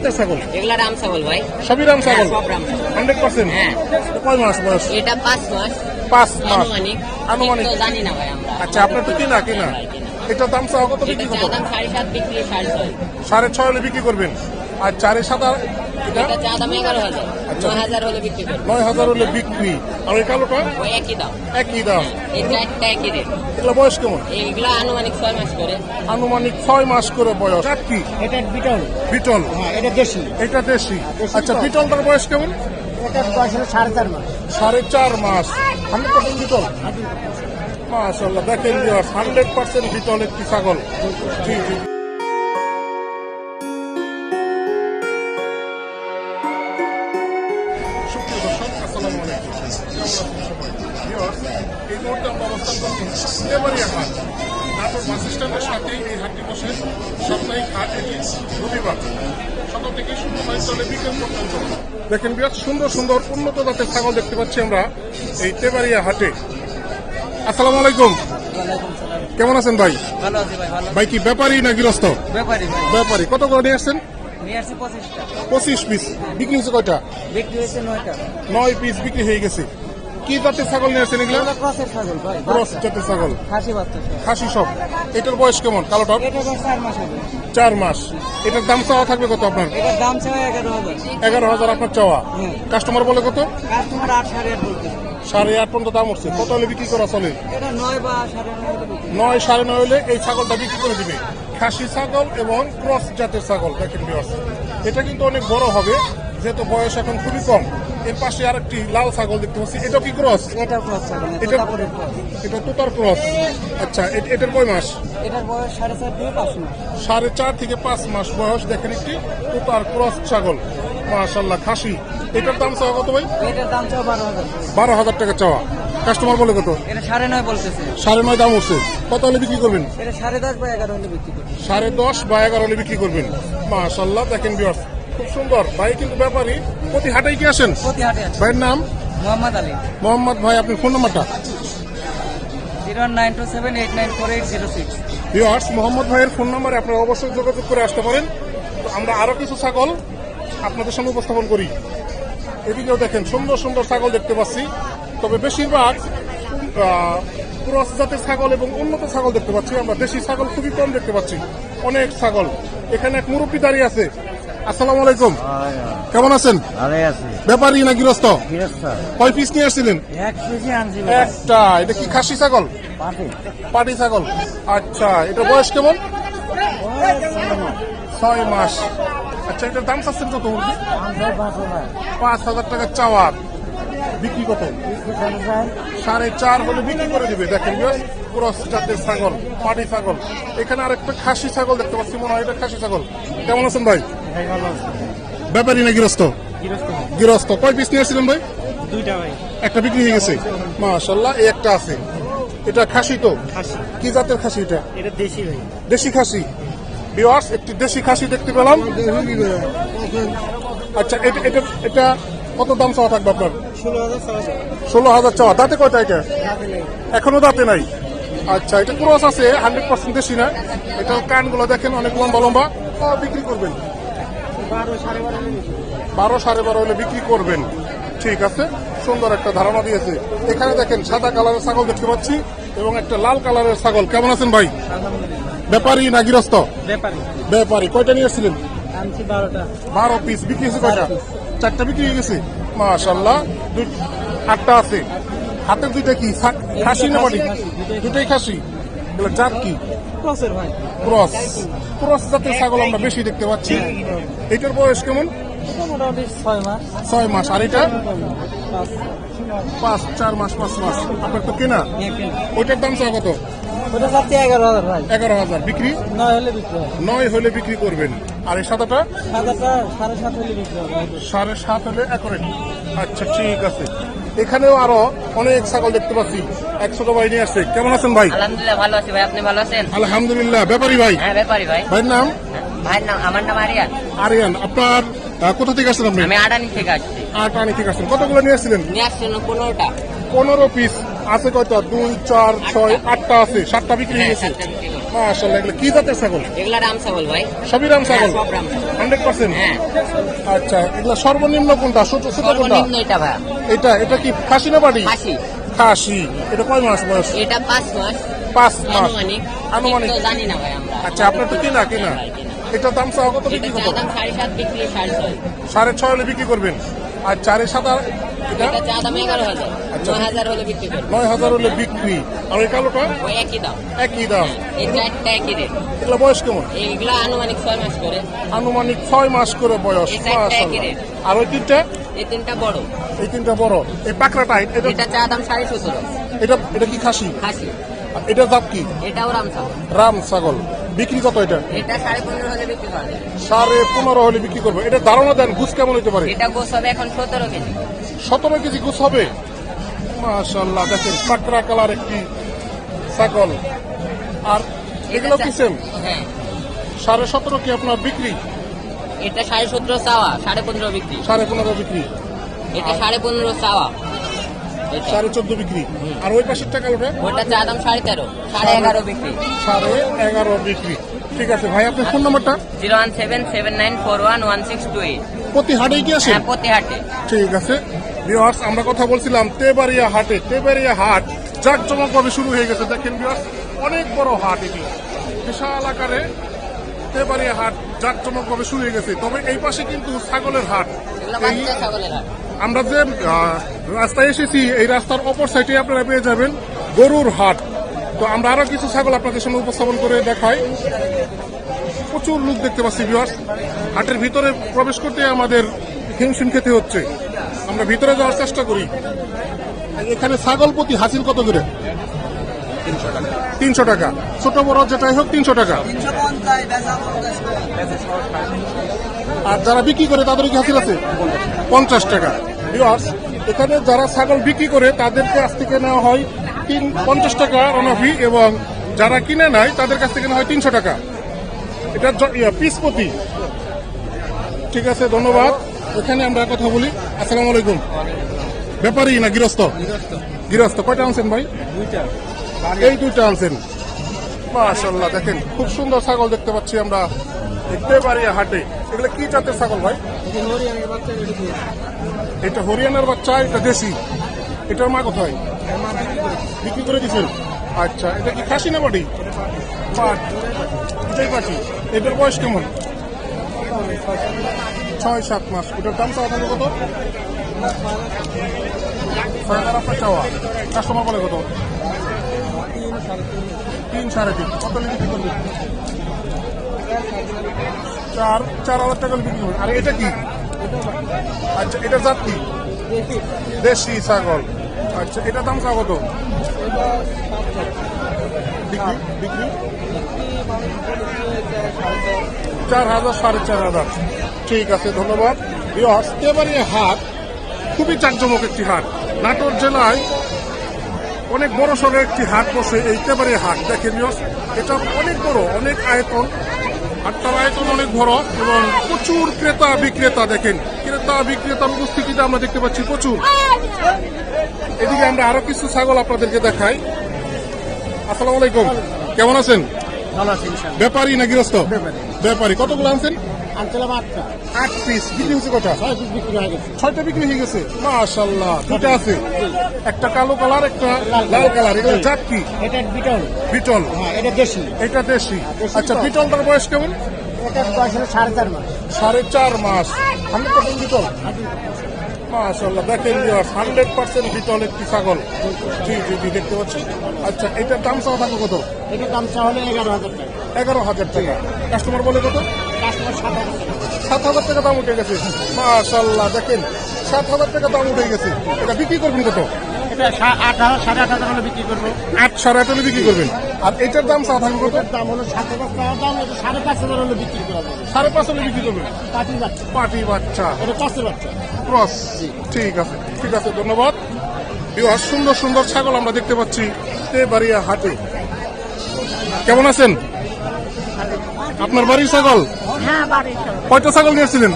জাতের ছাগল? এগুলা রাম ছাগল ভাই। সবই রাম ছাগল? হ্যাঁ, হান্ড্রেড পার্সেন্ট? হ্যাঁ। কয় মাস বয়স? এটা পাঁচ মাস। পাঁচ মাস। আনুমানিক। আনুমানিক। জানি না ভাই আমরা। আচ্ছা আপনার তো কিনা কিনা? এটা দাম চাওয়া কত বিক্রি করবেন সাড়ে সাত বিক্রি সাড়ে ছয়। সাড়ে ছয় হলে বিক্রি করবেন। আর চারে সাত এটা এটা চা দাম এগারো হাজার। আচ্ছা। নয় হাজার হলে বিক্রি করব। নয় হাজার হলে বিক্রি। আর ওই কালোটা? ওই একই দাম। একই দাম। এই চারটা একই রেট। এগুলো বয়স কেমন? এইগুলো আনুমানিক ছয় মাস করে। আনুমানিক ছয় মাস করে বয়স। আর কি? এটা বিটল। বিটল। হ্যাঁ এটা দেশি। এটা দেশি। দেশি আচ্ছা। বিটলটার বয়স কেমন? এটা বয়স হলো সাড়ে চার মাস। সাড়ে চার মাস। Hundred percent beetle? মাশাল্লাহ দেখেন হান্ড্রেড পার্সেন্ট বিটল একটি ছাগল। জি জি। এই মুহূর্তে আমরা অবস্থান করছি তেবাড়িয়া হাট। নাটোর বাস স্ট্যান্ডের সাথেই এই হাটটি বসে সাপ্তাহিক হাট এটি রবিবার সকাল থেকে শুরু হয় চলে বিকেল পর্যন্ত দেখেন বিরাট সুন্দর সুন্দর উন্নত জাতের ছাগল দেখতে পাচ্ছি আমরা এই তেবারিয়া হাটে। আসসালামু আলাইকুম। কেমন আছেন ভাই? ভাই কি ব্যাপারী না গৃহস্থ? ব্যাপারী ব্যাপারী। কত করে নিয়ে আসছেন? নিয়ে আসছি পঁচিশটা। পঁচিশ পিস বিক্রি হয়েছে কয়টা? বিক্রি হয়েছে নয়টা। নয় পিস বিক্রি হয়ে গেছে। কি জাতের ছাগল নিয়ে আসছেন এগুলো? ক্রসের ছাগল ভাই ক্রস জাতের ছাগল। খাসি বাচ্চা। খাসি সব। এটার বয়স কেমন? কালোটা এটা চার মাস হবে। চার মাস। এটার দাম চাওয়া থাকবে কত আপনার? এটার দাম চাই এগারো হাজার। এগারো হাজার আপনার চাওয়া। হ্যাঁ। কাস্টমার বলে কত? তোমার আট সাড়ে আট বলতে সাড়ে আট পর্যন্ত দাম উঠছে। কত হলে বিক্রি করা চলে? নয় সাড়ে নয় হলে এই ছাগলটা বিক্রি করে দিবে। খাসি ছাগল এবং ক্রস জাতের ছাগল দেখেন বিয়ার্স এটা কিন্তু অনেক বড় হবে যেহেতু বয়স এখন খুবই কম। এর পাশে আরেকটি লাল ছাগল দেখতে পাচ্ছি এটা কি ক্রস? এটাও ক্রস এটা- এটা তোতার ক্রস। আচ্ছা এটার কয় মাস? এটার বয়স সাড়ে চার থেকে পাঁচ মাস। সাড়ে চার থেকে পাঁচ মাস বয়স দেখেন একটি তোতার ক্রস ছাগল। মাশাল্লাহ খাসি। এটার দাম চাওয়া কত ভাই? এটার দাম চাও বারো হাজার। বারো হাজার টাকা চাওয়া। কাস্টমার বলে কত? এটা সাড়ে নয় বলতেছে। সাড়ে নয় দাম উঠছে। কত হলে বিক্রি করবেন? এটা সাড়ে দশ বা এগারো হলে বিক্রি করবে সাড়ে দশ বা এগারো হলে বিক্রি করবেন। মাশাল্লাহ দেখেন বিয়ার্স খুব সুন্দর। ভাই কিন্তু ব্যাপারী। প্রতি হাটেই কি আসেন প্রতি হাটে ভাইয়ের নাম? মোহাম্মদ আলী। মোহাম্মদ ভাই আপনি ফোন নাম্বারটা? Zero nine two seven eight nine four eight zero six. Viewers Mohammad ভাইয়ের ফোন নাম্বারে আপনারা অবশ্যই যোগাযোগ করে আসতে পারেন। তো আমরা আরও কিছু ছাগল আপনাদের সামনে উপস্থাপন করি। এদিকেও দেখেন সুন্দর সুন্দর ছাগল দেখতে পাচ্ছি। তবে বেশিরভাগ ক্রস জাতের ছাগল এবং উন্নত ছাগল দেখতে পাচ্ছি। আমরা দেশি ছাগল খুবই কম দেখতে পাচ্ছি। অনেক ছাগল। এখানে এক মুরব্বী দাঁড়িয়ে আছে। আসসালামু আলাইকুম। কেমন আছেন? ব্যাপারী না গৃহস্থ? কয় পিস নিয়ে আসছিলেন? একটা। এটা কি খাসি ছাগল? পাটি। ছাগল। আচ্ছা এটা বয়স কেমন? ছয় মাস। আচ্ছা এটার দাম চাচ্ছেন কত? পাঁচ হাজার টাকা চাওয়ার। বিক্রি কত সাড়ে চার হলে বিক্রি করে দিবে। দেখেন ক্রস জাতের ছাগল পাটি ছাগল। এখানে আরেকটা খাসি ছাগল দেখতে পাচ্ছি মনে হয় এটা খাসি ছাগল। কেমন আছেন ভাই? ব্যাপারী না গৃহস্থ? গৃহস্থ। কয় পিস নিয়ে আসছিলেন ভাই? দুইটা ভাই। একটা বিক্রি হয়ে গেছে? মাশাল্লাহ এই একটা আছে। এটা খাসি তো? কি জাতের খাসি এটা? এটা দেশি ভাই। দেশি খাসি। বিওয়ার্স একটি দেশি খাসি দেখতে পেলাম। আচ্ছা এটা এটা এটা কত দাম চাওয়া থাকবে আপনার? ষোলো হাজার চাওয়া। দাঁতে কয়টা এটা? এখনও দাঁতে নাই। আচ্ছা এটা ক্রস আছে হান্ড্রেড পার্সেন্ট দেশি না। এটা কানগুলো দেখেন অনেক লম্বা লম্বা। বিক্রি করবেন? বারো সাড়ে বারো হলে বিক্রি করবেন। ঠিক আছে সুন্দর একটা ধারণা দিয়েছে। এখানে দেখেন সাদা কালারের ছাগল দেখতে পাচ্ছি এবং একটা লাল কালারের ছাগল। কেমন আছেন ভাই? ব্যাপারী না গৃহস্থ? ব্যাপারী। ব্যাপারী। কয়টা নিয়ে এসেছিলেন? বারো পিস বিক্রি হয়েছে কয়টা? চারটা বিক্রি হয়ে গেছে। মাশাল্লাহ আটটা আছে। হাতের দুইটা কি? খাসি না বাড়ি? দুটাই খাসি। জাত কি? ক্রসের ভাই। ক্রস। ক্রস জাতের ছাগল আমরা বেশি দেখতে পাচ্ছি। এটার বয়স কেমন? ছয় মাস। আর এটা? পাঁচ চার মাস পাঁচ মাস। আপনার তো কেনা? ওইটার দাম চাও কত? এগারো হাজার বিক্রি? নয় হলে বিক্রি করবেন। আর এই সাদাটা? সাড়ে সাত হলে একরেট আচ্ছা ঠিক আছে। এখানেও আরও অনেক ছাগল দেখতে পাচ্ছি। এক ছোট ভাই নিয়ে আসছে। কেমন আছেন ভাই? আলহামদুলিল্লাহ ভালো আছি ভাই। আপনি ভালো আছেন? আলহামদুলিল্লাহ। ব্যাপারী ভাই? হ্যাঁ ব্যাপারি ভাই। ভাইয়ের নাম? ভাইয়ের নাম আমার নাম আরিয়ান। আরিয়ান আপনার কোথা থেকে আসছেন আপনি? আমি আডানি থেকে আসছি। আট আনি থেকে আসছেন। কতগুলো নিয়ে আসছিলেন? নিয়ে পনেরোটা। পনেরো পিস। আছে কয়টা? দুই চার ছয় আটটা আছে। সাতটা বিক্রি হয়ে হ্যাঁ, গেছে। বিক্রি করছি। এগুলো কি জাতের ছাগল? এগুলা রাম ছাগল ভাই। সবই রাম ছাগল? হ্যাঁ, সব রাম হান্ড্রেড পার্সেন্ট? হ্যাঁ। আচ্ছা এগুলো সর্বনিম্ন কোনটা? ছোট ছোট কোনটা? সর্বনিম্ন এটা ভাই। এটা এটা কি খাসি না বাড়ি? খাসি। খাসি। এটা কয় মাস বয়স? এটা পাঁচ মাস। পাঁচ মাস। আনুমানিক। আনুমানিক। জানি না ভাই আমরা। আচ্ছা আপনার তো কিনা কিনা। এটা দাম কত বিক্রি দাম সাড়ে সাত বিক্রি সাড়ে ছয়। সাড়ে ছয় হলে বিক্রি করবেন। আর চারে সাদা এটা চা দাম এগারো হাজার। আচ্ছা। নয় হাজার হলে বিক্রি করব। নয় হাজার হলে বিক্রি। আর এই কালোটা? ওই একই দাম। একই দাম। এই চারটা একই রেট। এগুলো বয়স কেমন? এইগুলো আনুমানিক ছয় মাস করে। আনুমানিক ছয় মাস করে বয়স। আর ওই তিনটা? এই তিনটা বড়। এই তিনটা বড়। এই পাকড়াটা এটা? চা দাম সাড়ে সতেরো। এটা এটা কি খাসি? খাসি। এটা জাত কি? এটাও রাম ছাগল। রাম ছাগল। বিক্রি কত এটা? এটা সাড়ে পনেরো হলে বিক্রি করে সাড়ে পনেরো হলে বিক্রি করব। এটা ধারণা দেন গুছ কেমন হতে পারে? এটা হবে এখন সতেরো কেজি। সতেরো কেজি গুছ হবে। মাশাল্লাহ দেখেন পাকড়া কালার একটি ছাগল। আর এগুলো কি সেম হ্যাঁ। সাড়ে সতেরো কি আপনার বিক্রি? এটা সাড়ে সতেরো চাওয়া সাড়ে পনেরো বিক্রি। সাড়ে পনেরো বিক্রি। এটা সাড়ে পনেরো চাওয়া। এটা। সাড়ে চোদ্দ বিক্রি। আর ওই পাশের টাকা ওটা ওটা চা দাম সাড়ে তেরো সাড়ে এগারো বিক্রি। সাড়ে এগারো বিক্রি। ঠিক আছে ভাই আপনার ফোন নাম্বারটা? Zero one seven seven nine four one one six two eight. প্রতি হাটেই কি আসে হ্যাঁ প্রতিহাটে। ঠিক আছে। ভিউয়ার্স আমরা কথা বলছিলাম তেবাড়িয়া হাটে। তেবাড়িয়া হাট জাকজমক ভাবে শুরু হয়ে গেছে। দেখেন ভিউয়ার্স অনেক বড় হাট এটি। বিশাল আকারে তেবাড়িয়া হাট জাকজমক ভাবে শুরু হয়ে গেছে। তবে এই পাশে কিন্তু ছাগলের হাট। ছাগলের আমরা যে রাস্তায় এসেছি এই রাস্তার অপর সাইডে আপনারা পেয়ে যাবেন গরুর হাট। তো আমরা আরও কিছু ছাগল আপনাদের সামনে উপস্থাপন করে দেখাই। প্রচুর লোক দেখতে পাচ্ছি ভিউয়ার্স হাটের ভিতরে প্রবেশ করতে আমাদের হিমশিম খেতে হচ্ছে। আমরা ভিতরে যাওয়ার চেষ্টা করি। এখানে ছাগল প্রতি হাসিল কত করে? তিনশো টাকা। ছোট, বড়, যেটাই হোক তিনশো টাকা। আর যারা বিক্রি করে, তাদের কি হাসিল আছে? পঞ্চাশ টাকা। ভিউয়ার্স এখানে যারা ছাগল বিক্রি করে তাদেরকে কাছ থেকে নেওয়া হয় তিন পঞ্চাশ টাকা অনফি এবং যারা কিনে নেয় তাদের কাছ থেকে নেওয়া হয় তিনশো টাকা। এটা জ- পিস প্রতি। ঠিক আছে, ধন্যবাদ। এখানে আমরা কথা বলি। আসসালামু আলাইকুম। ব্যাপারী না গৃহস্থ? গৃহস্থ। কয়টা আনছেন ভাই? এই দুইটা আনছেন। মাশাল্লাহ দেখেন, খুব সুন্দর ছাগল দেখতে পাচ্ছি আমরা। একেবারে হাটে। এগুলো কি জাতের ছাগল ভাই? এটা হরিয়ানার বাচ্চা, এটা দেশি। এটার মা কোথায়? বিক্রি করে দিচ্ছেন আচ্ছা এটা কি খাসি না বাড়ি? পাট এটাই পাটি এটার বয়স কেমন? ছয়, সাত মাস। এটার দাম চাওয়া থাকে কত? ছয় হাজার আপনার কাস্টমার বলে কত? তিন সাড়ে তিন। কত বিক্রি করবে? চার চার হাজার টাকা বিক্রি করবে আর এটা কি? আচ্ছা এটা জাত কি? দেশি, ছাগল। আচ্ছা এটা দাম চা কত? চার হাজার, সাড়ে চার হাজার। ঠিক আছে, ধন্যবাদ। বিহার এবারে হাট খুবই জাঁকজমক একটি হাট। নাটোর জেলায় অনেক বড় সড়ো একটি হাট বসে এই তেবারে হাট। দেখেন এটা অনেক বড়, অনেক আয়তন। হাটটার আয়তন অনেক বড় এবং প্রচুর ক্রেতা বিক্রেতা, দেখেন। ক্রেতা বিক্রেতার উপস্থিতিটা আমরা দেখতে পাচ্ছি প্রচুর। এদিকে আমরা আরও কিছু ছাগল আপনাদেরকে দেখাই। আসসালামু আলাইকুম। কেমন আছেন? ব্যাপারী না গৃহস্থ ব্যাপারী। কতগুলো আনছেন? আনছিলাম আটটা আট পিস। বিক্রি হচ্ছে কটা? ছয় পিস বিক্রি হয়ে গেছে। ছয়টা বিক্রি হয়ে গেছে। মাশাল্লাহ দুটা আছে। একটা কালো কালার একটা লাল কালার। এগুলো জাত কি? এটা বিটল। বিটল। হ্যাঁ এটা দেশি। এটা দেশি। দেশি আচ্ছা। বিটলটার বয়স কেমন? বয়স সাড়ে চার মাস। সাড়ে চার মাস। বিটল। মাশাল্লাহ দেখেন হান্ড্রেড পার্সেন্ট বিটল একটি ছাগল? জি জি জি দেখতে পাচ্ছি আচ্ছা এটার দাম চাওয়া থাকবে কত? এটার দাম চা হলো এগারো হাজার টাকা। এগারো হাজার টাকা। কাস্টমার বলে কত? কাস্টমার সাত হাজার টাকা। সাত হাজার টাকা দাম উঠে গেছে। মাশাল্লাহ দেখেন সাত হাজার টাকা দাম উঠে গেছে। এটা বিক্রি করবেন কত? এটা আট হাজার সাড়ে আট হাজার বিক্রি করব। আট সাড়ে আট বিক্রি করবেন। আর এটার দাম থাকবে কত? দাম হলো সাত হাজার টাকার দাম এটা সাড়ে পাঁচ হাজার হলে বিক্রি করা যাবে। সাড়ে পাঁচ হলে বিক্রি করবে? পাটি বাচ্চা। পাটি বাচ্চা। এটা বাচ্চা। ক্রস। ঠিক আছে ঠিক আছে ধন্যবাদ। বিহার সুন্দর সুন্দর ছাগল আমরা দেখতে পাচ্ছি তেবাড়িয়া হাটে। কেমন আছেন? আপনার বাড়ির ছাগল? হ্যাঁ কয়টা ছাগল নিয়েছিলেন?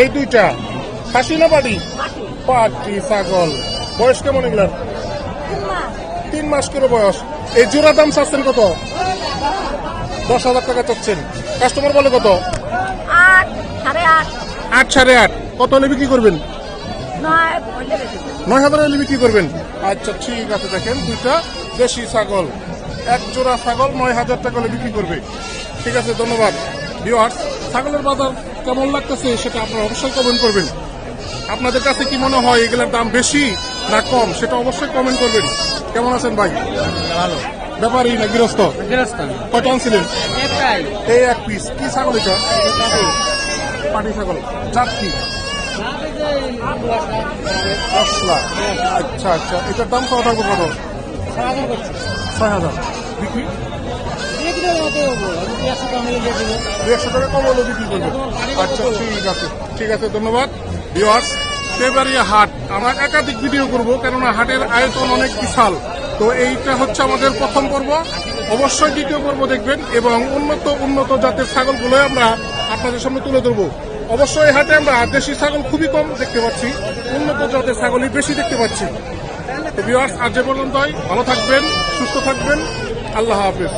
এই দুইটা। খাসি না বাড়ি পাটি ছাগল। বয়স কেমন এগুলার? তিন মাস করে বয়স। এই জোড়া দাম চাচ্ছেন কত? দশ হাজার টাকা চাচ্ছেন। কাস্টমার বলে কত? আট সাড়ে আট। কত হলে বিক্রি করবেন? নয় নয় হাজার হলে বিক্রি করবেন। আচ্ছা ঠিক আছে দেখেন দুইটা দেশি ছাগল। এক জোড়া ছাগল নয় হাজার টাকা হলে বিক্রি করবে। ঠিক আছে ধন্যবাদ। ভিওয়ার্স ছাগলের বাজার কেমন লাগতেছে সেটা আপনারা অবশ্যই কমেন্ট করবেন। আপনাদের কাছে কি মনে হয় এগুলোর দাম বেশি না কম সেটা অবশ্যই কমেন্ট করবেন। কেমন আছেন ভাই? ভালো। ব্যাপারই না গৃহস্থ? গৃহস্থান কয়টা আনছিলেন? এই এক পিস কি ছাগল এটা? পাটি ছাগল। জাত কি? মশলা আচ্ছা আচ্ছা। এটার দাম কত থাকবে কত ছয় হাজার। বিক্রি? একশো টাকা কম হলে বিক্রি করবে। আচ্ছা ঠিক আছে। ঠিক আছে ধন্যবাদ। ভিওয়ার্স তেবারিয়া হাট, আমরা একাধিক ভিডিও করব, কেননা হাটের আয়তন অনেক বিশাল। তো এইটা হচ্ছে আমাদের প্রথম পর্ব। অবশ্যই দ্বিতীয় পর্ব দেখবেন এবং উন্নত উন্নত জাতের ছাগলগুলো আমরা আপনাদের সামনে তুলে ধরবো। অবশ্যই হাটে আমরা দেশি ছাগল খুবই কম দেখতে পাচ্ছি, উন্নত জাতের ছাগলই বেশি দেখতে পাচ্ছি। ভিওয়ার্স আজ যে পর্যন্তই। ভালো থাকবেন, সুস্থ থাকবেন। আল্লাহ হাফেজ।